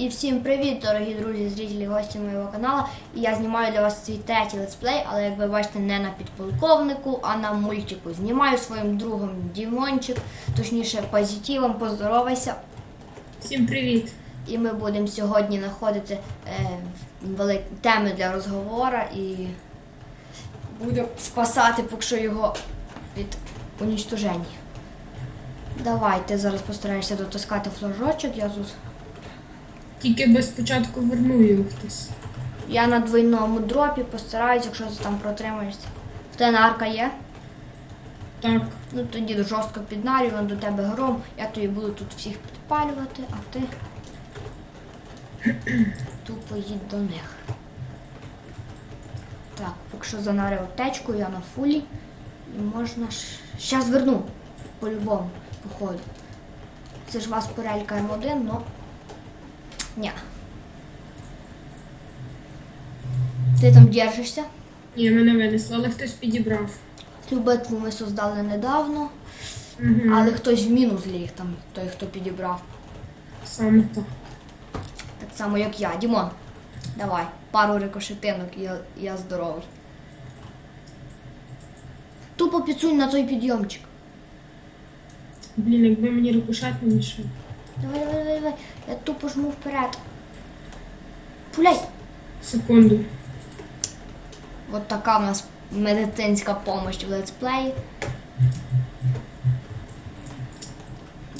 І всім привіт, дорогі друзі, зрителі, гості моєго каналу. І я знімаю для вас свій третій летсплей, але як ви бачите, не на підполковнику, а на мультику. Знімаю своїм другом Дімончик, точніше позитивом, поздоровайся. Всім привіт! І ми будемо сьогодні знаходити е, теми для розговору і будемо спасати поки що його від унічтоження. Давай, ти зараз постараєшся дотискати флажочок, я тут. Тільки би спочатку вернув його хтось. Я на двойному дропі постараюсь, якщо ти там протримаєшся. В тебе арка є? Так, Ну тоді жорстко піднарюю до тебе гром. Я тобі буду тут всіх підпалювати, а ти тупо їдь до них. Так, поки що занарив течку, я на фулі. І можна ж. Щас верну. По-любому, походу. Це ж вас порелька М1, но. Ня. Ти там держишся? ні, мене винесло, але хтось підібрав. Цю битву ми создали недавно, Угу. але хтось в мінус ліг там, той, хто підібрав. Саме так. Так само, як я. Дімон, давай, пару рикошетинок і я, я здоровий. Тупо підсунь на той підйомчик. Блін, якби мені рикошет не мішав. Давай, давай, давай, давай. Я тупо жму вперед. Пуляй! Секунду. От така в нас медицинська допомога в летсплеї.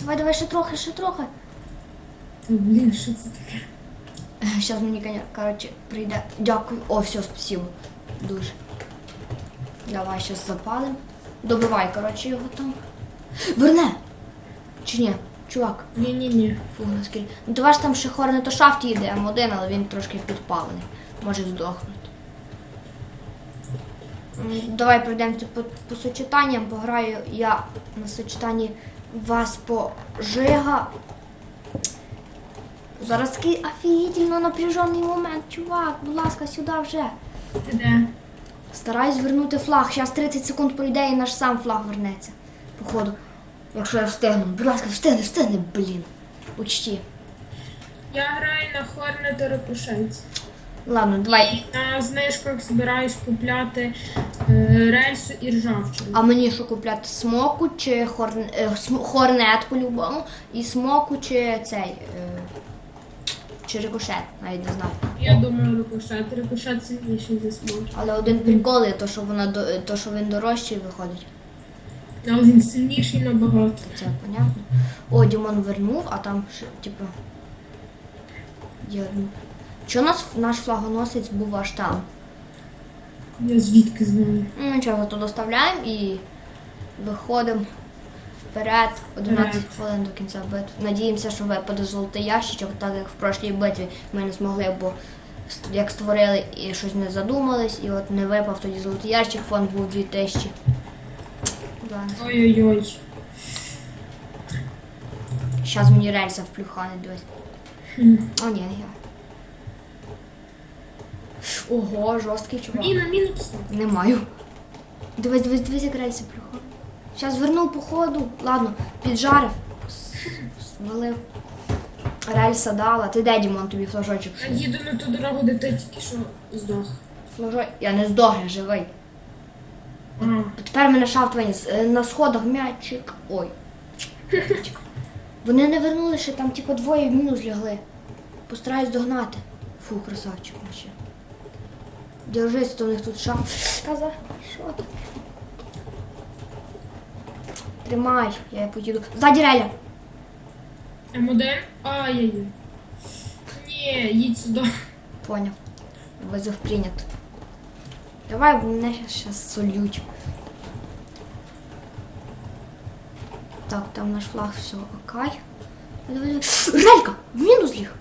Давай, давай, ще трохи, ще трохи. Та блін, що це таке? Зараз мені, коротше, прийде. Дякую. О, все, спасибо. Дуже. Давай зараз запалим. Добивай, коротше, його там. Верне! Чи ні? Чувак, Ні-ні-ні. фу, наскільки. Ну то ваш там ще хорне то шафт їде М1, але він трошки підпалений. Може здохнути. Давай пройдемося по, по сочетанням. Пограю я на сочетанні вас по Жига. Зараз такий офігітельно напряжений момент, чувак. Будь ласка, сюди вже. Ти де? Стараюсь вернути флаг. Зараз 30 секунд пройде і наш сам флаг вернеться. Походу. Якщо я встигну. Будь ласка, встигни, встигни, блін. Учті. Я граю на Хорне та рикошет. Ладно, давай. І на знижках збираюсь купляти е, рельсу і ржавчину. А мені що купляти смоку чи хорн... е, см- хорнет по-любому, і смоку чи цей. Е... Чи рикошет, навіть не знаю. Я думаю, рикошет. Рикошет сильніший за смок. Але один прикол є то, що вона до... то, що він дорожчий виходить. Але він сильніший набагато. Це понятно. О, Дімон вернув, а там типу. Один. Чого нас наш флагоносець був аж там? Я звідки знаю. Ну нічого, зато доставляємо і виходимо вперед 11 Вперед. хвилин до кінця битви. Надіємося, що випаде золотий ящичок, так як в прошлій битві ми не змогли, бо ст- як створили і щось не задумались, і от не випав тоді золотий ящик, фонд був 2000. Ладно. Ой-ой-ой. Зараз мені рельса вплюхане дивись. Хм. О, ні, я. Ого, жорсткий чувак. Міна, міна пішла. Не маю. Дивись, дивись, дивись, як рельси приходять. Зараз вернув по ходу. Ладно, піджарив. Свалив. Рельса дала. Ти де, Дімон, тобі флажочок? Я їду на ту дорогу, де ти тільки що здох. Флажок. Я не здох, я живий. Тепер мене шафт виніс. Е, На сходах м'ячик. Ой. Вони не вернули, ще там типу двоє в мінус лягли. Постараюсь догнати. Фу, красавчик ще. Держись, то у них тут шафт. Каза, що ти? Тримай, я поїду. Ззаді реля. М1? Ай-яй-яй. Ні, їдь сюди. Поняв. Визов прийнято. Давай, бо мене зараз сольють. Так, там наш флаг, все, давай. Релька! В мінус ліг!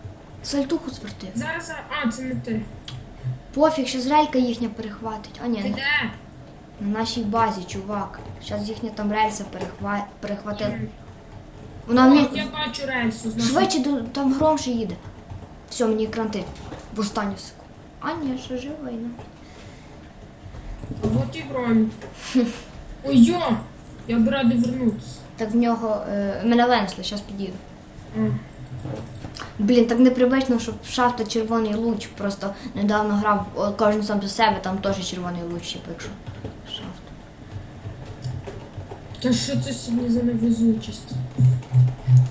Сальтуху звертив. Зараз, а, це не ти. Пофіг, щас релька їхня перехватить. А ні, Ти не. де? на нашій базі, чувак. Щас їхня там рельса перехва... перехватила. Вона О, вміє. я бачу рельсу. значить. Швидше до- там гром ще їде. Все, мені кранти. В останню секунду. А ні, ще живий. Ну. А от і громі. Ой, йо! Я б радий вернутися. Так в нього. Е, мене винесли, зараз підійду. А. Блін, так непривично, що в шахта червоний луч. Просто недавно грав кожен сам за себе, там теж червоний луч, типу, якщо шафт. Та що це сьогодні за невезучість?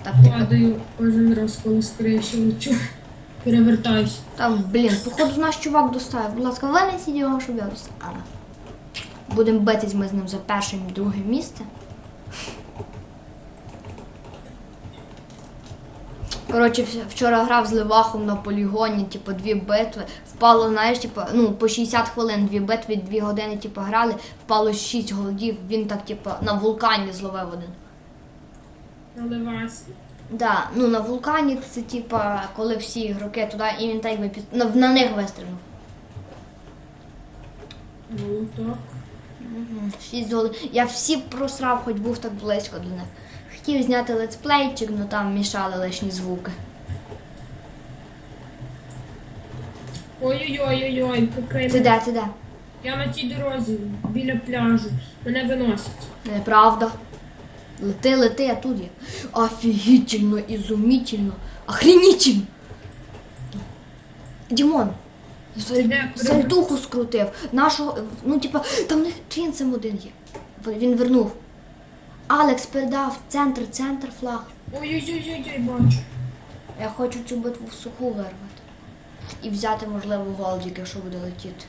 Так, типу, Падаю кожен раз, коли криші лечу. Перевертаюсь. там, блін, походу наш чувак доставив. Будь ласка, винесіть його, щоб я достала. Будемо битись ми з ним за перше і друге місце. Коротше, вчора грав з Левахом на полігоні, типу, дві битви. Впало, знаєш, типу, ну, по 60 хвилин, дві битви, дві години, типу, грали, впало 6 голодів, він так, типу, на вулкані зловив один. Наливайся. Да, ну на вулкані це типа, коли всі ігроки туди, і він так якби під на, на них вистрілив. Молоток. Мгм, Шість золи. Я всі просрав, хоч був так близько до них. Хотів зняти летсплейчик, але там мішали лишні звуки. Ой-ой-ой-ой-ой, прикрий Ти де, ти де? Я на тій дорозі, біля пляжу. Мене виносять. Неправда. Лети, лети, я тут є. Офігітельно, ізумітельно, охренітельно. Дімон? Сальтуху скрутив. Нашого, ну типа, там не твінцем один є. Він вернув. Алекс передав центр, центр флаг. Ой-ой-ой-ой, бачу. Я хочу цю битву в суху вирвати. І взяти, можливо, голдік, якщо буде летіти.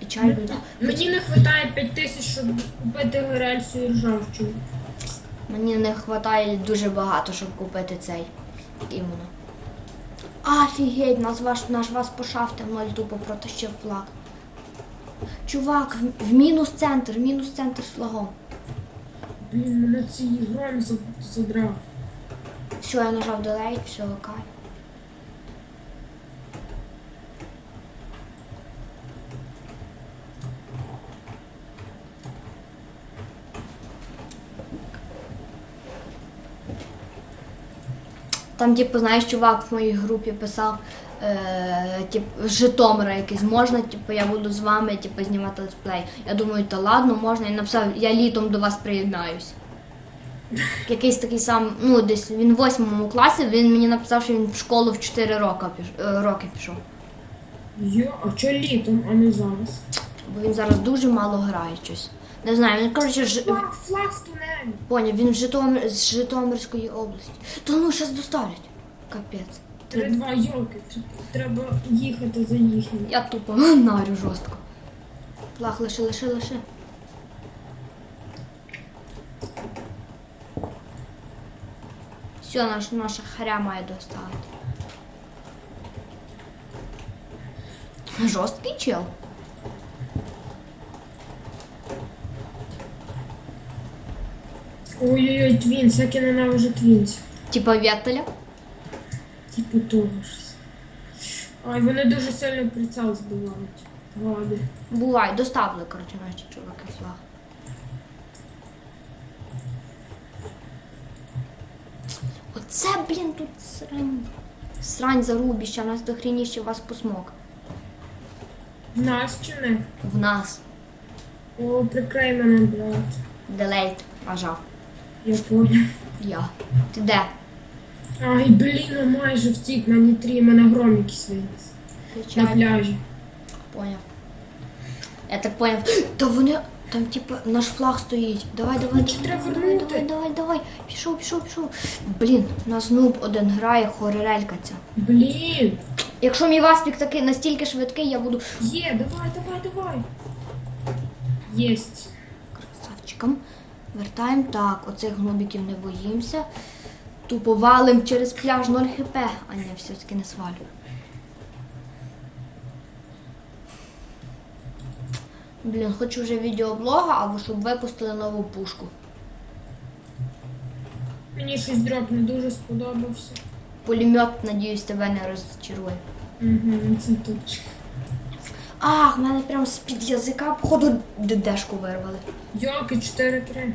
І чай буде. Мені не вистачає 5 тисяч, щоб купити рельсу і ржавчину. Мені не вистачає дуже багато, щоб купити цей. Іменно. Офігеть, нас ваш, наш вас по шафти ноль тупо протащив флаг. Чувак, в, в мінус центр, в мінус центр з флагом. Блін, мене гром за- задрав. Все, я нажав delay, все, окей. Там, типу, знаєш, чувак в моїй групі писав, е, з Житомира якийсь можна, типу, я буду з вами типу, знімати летсплей. Я думаю, та ладно, можна. І написав, я літом до вас приєднаюсь. Якийсь такий сам, ну десь він в восьмому класі, він мені написав, що він в школу в 4 роки, е, роки пішов. Йо, а чо літом, а не зараз? Бо він зараз дуже мало грає щось. Не знаю, він коротше ж поняв, він в Житомир з Житомирської області. Та ну щас доставлять. Капець. Три-два йолки, треба їхати за їхнім. Я тупо нарю жорстко. Плах, лиши, лиши, лиши. Все, наш, наша харя має доставити. Жорсткий чел. Ой-ой-ой, твінс, як я ненавижу твінс. Типа Вєттеля. Типу того ж. Ай, вони дуже сильно прицел збивають. Гади. Буває, доставили, коротше, наші чуваки флаг. Оце, блін, тут срань. Срань зарубіща, в нас до хрініще вас посмок. В нас чи не? В нас. О, прикрий мене, брат. Делейт нажав. Я понял. Я. Ти де? Ай, блін, а майже втік на нітрі, мене гром якийсь виніс. На пляжі. Поняв. Я так поняв. Та вони. Там, типу, наш флаг стоїть. Давай, давай, Чи давай, треба давай, вернути? давай, давай, давай. Пішов, пішов, пішов. Блін, у нас нуб один грає, хоререлька ця. Блін. Якщо мій васпік такий настільки швидкий, я буду Є, давай, давай, давай. Єсть. красавчиком. Вертаємо так, оцих гнобіків не боїмося. Тупо валим через пляж 0 хп. А ні, все-таки не свалю. Блін, хочу вже відеоблога, або щоб випустили нову пушку. Мені щось дроп не дуже сподобався. Пулемет, надіюсь, тебе не розчарує. Угу, це топчик. Ах, в мене прям з-під язика, походу, дедешку вирвали. Йоки, 4-3.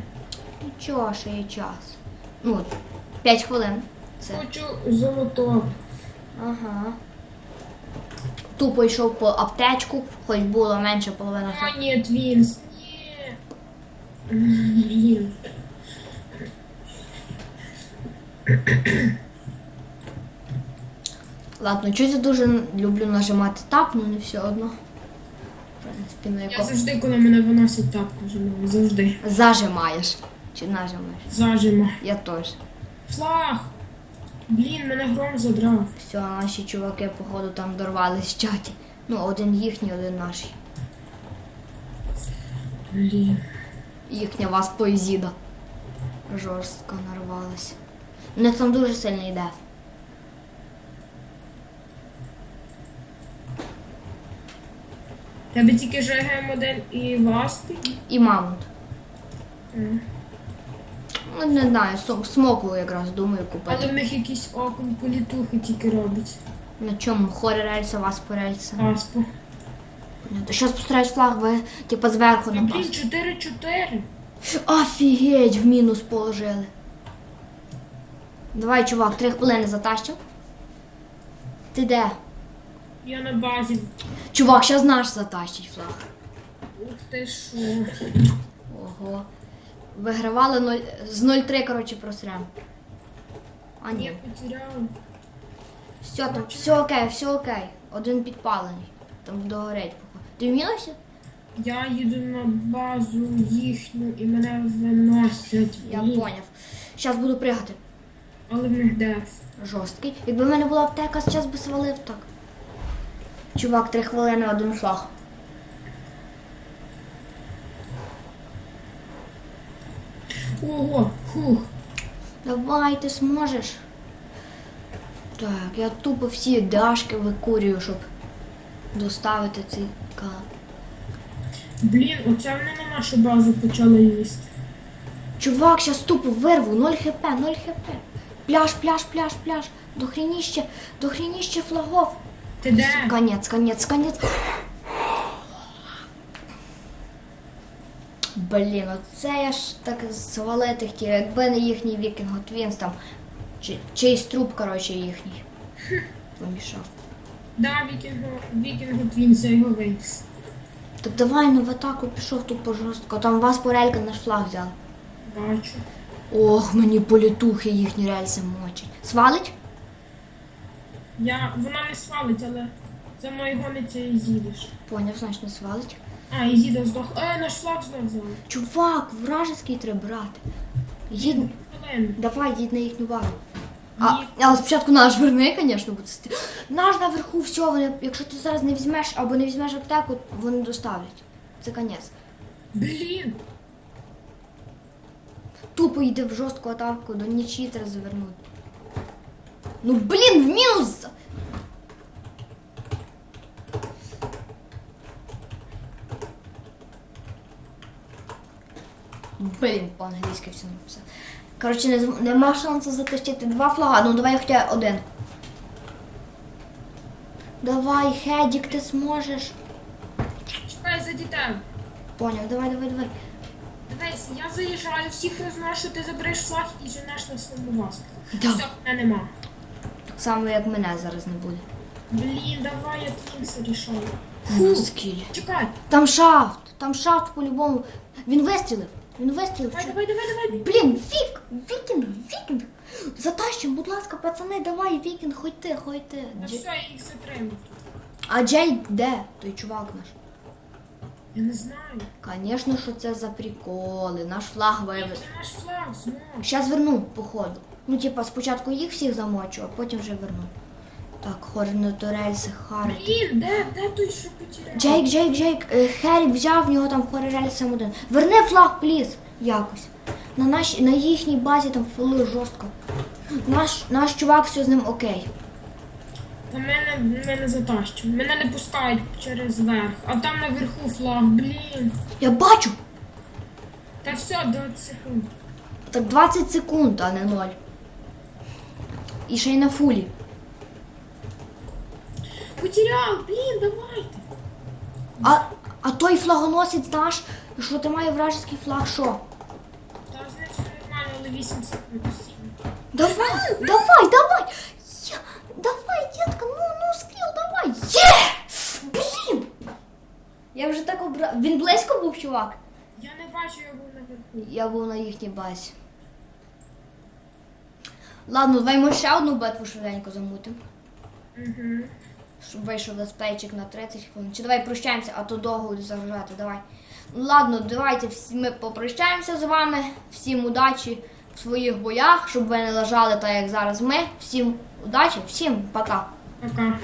Нічого, ще є час. Ну, 5 хвилин. Це. Хочу золото. Ага. Тупо йшов по аптечку, хоч було менше половини. О, ні, твінс. Ні. Блін. Ладно, щось я дуже люблю нажимати тап, але не все одно. В Я яко... завжди, коли мене виносять так нажимаю. Завжди. Зажимаєш. Чи нажимаєш? Зажима. Я теж. Флаг! Блін, мене гром задрав. Все, наші чуваки, походу, там дорвались в чаті. Ну, один їхній, один наш. Блін. Їхня вас поезіда. Жорстко нарвалася. У них там дуже сильний деф. Тебе тільки ЖГМ-1 і Васпі? І мамонт. М. Ну, не знаю, сом- смоку якраз думаю купити. Але в них якийсь окунь політухи тільки робить. На чому? Хорі рельса, вас по рельса. Аспо. Що спостерігаєш флаг, ви типа зверху напали. блін, 4-4. Офігеть, в мінус положили. Давай, чувак, три хвилини затащив. Ти де? Я на базі. Чувак, зараз наш затащить флаг. Ух ти що. Ого. Вигравали 0... з 0-3, коротше, просрем. А Я ні. потеряв. Все там, все окей, все окей. Один підпалений. Там догорять. Ти в мінусі? Я їду на базу їхню і мене виносять. Я поняв. Зараз буду пригати. Але в них деф. Жорсткий. Якби в мене була аптека, зараз би свалив так. Чувак, три хвилини, один флаг. Ого, фух. Давай, ти зможеш. Так, я тупо всі дашки викурюю, щоб доставити цей кал. Блін, оце вони на нашу базу почали їсти. Чувак, щас тупо вирву, 0 хп, 0 хп. Пляж, пляж, пляж, пляж. Дохрініще, дохрініще флагов. Ти де? Конець, конець, конець. Блін, оце я ж так свалити хотів, якби не їхній вікінг Твінс там. Чи, чийсь труп, коротше, їхній. Помішав. Да, вікінгу, вікінгу твінця його винес. Так давай ну в атаку пішов тупо жорстко. Там вас по релька наш флаг взяв. Бачу. Ох, мені політухи їхні рельси мочать. Свалить? Я, вона не свалить, але за гониться і з'їдеш. Поняв, значить не свалить. А, і з'їда здох. Е, наш флаг знов взяли. Чувак, вражеський треба брати. Хвилин. давай, їдь на їхню базу. А, але спочатку наш верни, звісно, буде сти. Наш наверху, все, вони, якщо ти зараз не візьмеш або не візьмеш аптеку, вони доставлять. Це конець. Блін. Тупо йде в жорстку атаку, до нічі треба завернути. Ну блін, в мінус! Блін, по-англійськи все написав. Коротше, не, нема шансу затащити два флага. Ну давай хоча один. Давай, Хедік, ти зможеш. Чекай за дітей. Поняв, давай, давай, давай. Дивись, я заїжджаю, всіх розношу, ти забереш флаг і женеш на своєму вас. Да. Все, мене нема. Само, як мене зараз не буде. Блін, давай я твінця рішаю. Фу, скіль. Чекай. Там шафт, там шафт по-любому. Він вистрілив. Він вистрілив. Давай, давай, давай, давай. Блін, вік, вікінг, вікінг. Затащим, будь ласка, пацани, давай, вікінг, ходь ти, ходь ти. Та Дж- все, я їх затримав. А Джей де? Той чувак наш. Я не знаю. Звісно, що це за приколи. Наш флаг вивез. Це наш флаг знову. Щас верну, походу. Ну, типа, спочатку їх всіх замочу, а потім вже верну. Так, хорнеторельси, Харі. Блін, де, де той, що потеряв? Джейк, Джейк, Джейк, е, Херік взяв в нього там сам один. Верни флаг, пліз, якось. На, наш, на їхній базі там фоли жорстко. Наш, наш чувак все з ним окей. Та мене, мене затащив. Мене не пускають через верх. А там наверху флаг, блін. Я бачу! Та все, 20 секунд. Так 20 секунд, а не 0. І ще й на фулі. Потеряв, блін, давайте. А, а той флагоносець наш, що ти має вражеський флаг, що? Та з ним все нормально, але 8 секунд постійно. Давай, давай, давай! Я, давай, дітка, ну, ну, скіл, давай! Є! Блін! Я вже так обра... Він близько був, чувак? Я не бачу, я був наверху. Я був на їхній базі. Ладно, давай ми ще одну битву швиденько замутимо. Угу. Щоб вийшов летсплейчик на 30 хвилин. Чи давай прощаємося, а то довго буде загружати. Давай. Ну ладно, давайте всі ми попрощаємося з вами. Всім удачі в своїх боях, щоб ви не лежали так, як зараз ми. Всім удачі, всім пока. Пока.